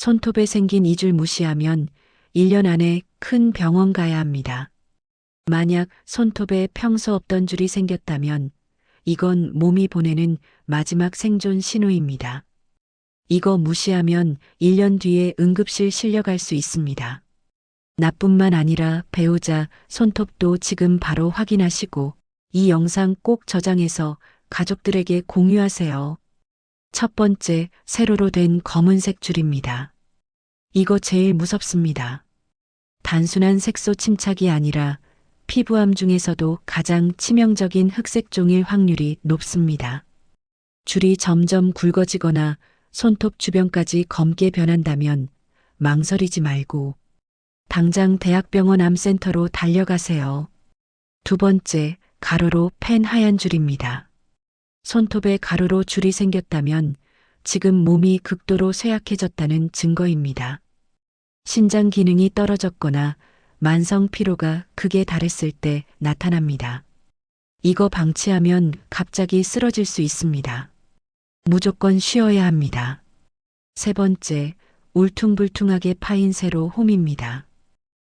손톱에 생긴 이줄 무시하면 1년 안에 큰 병원 가야 합니다. 만약 손톱에 평소 없던 줄이 생겼다면 이건 몸이 보내는 마지막 생존 신호입니다. 이거 무시하면 1년 뒤에 응급실 실려갈 수 있습니다. 나뿐만 아니라 배우자 손톱도 지금 바로 확인하시고 이 영상 꼭 저장해서 가족들에게 공유하세요. 첫 번째, 세로로 된 검은색 줄입니다. 이거 제일 무섭습니다. 단순한 색소 침착이 아니라 피부암 중에서도 가장 치명적인 흑색 종일 확률이 높습니다. 줄이 점점 굵어지거나 손톱 주변까지 검게 변한다면 망설이지 말고 당장 대학병원 암센터로 달려가세요. 두 번째, 가로로 펜 하얀 줄입니다. 손톱에 가로로 줄이 생겼다면 지금 몸이 극도로 쇠약해졌다는 증거입니다. 신장 기능이 떨어졌거나 만성 피로가 극에 달했을 때 나타납니다. 이거 방치하면 갑자기 쓰러질 수 있습니다. 무조건 쉬어야 합니다. 세 번째, 울퉁불퉁하게 파인 세로 홈입니다.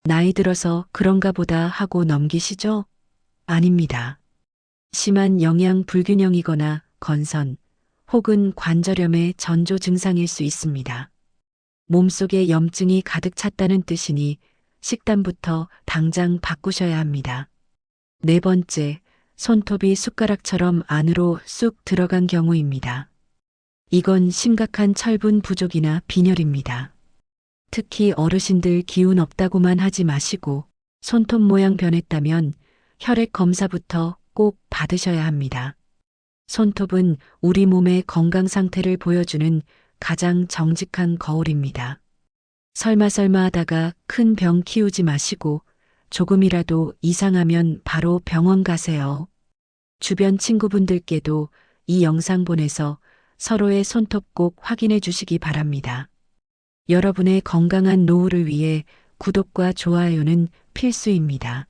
나이 들어서 그런가 보다 하고 넘기시죠? 아닙니다. 심한 영양 불균형이거나 건선 혹은 관절염의 전조 증상일 수 있습니다. 몸속에 염증이 가득 찼다는 뜻이니 식단부터 당장 바꾸셔야 합니다. 네 번째, 손톱이 숟가락처럼 안으로 쑥 들어간 경우입니다. 이건 심각한 철분 부족이나 빈혈입니다. 특히 어르신들 기운 없다고만 하지 마시고 손톱 모양 변했다면 혈액 검사부터 꼭 받으셔야 합니다. 손톱은 우리 몸의 건강 상태를 보여주는 가장 정직한 거울입니다. 설마 설마 하다가 큰 병 키우지 마시고 조금이라도 이상하면 바로 병원 가세요. 주변 친구분들께도 이 영상 보내서 서로의 손톱 꼭 확인해 주시기 바랍니다. 여러분의 건강한 노후를 위해 구독과 좋아요는 필수입니다.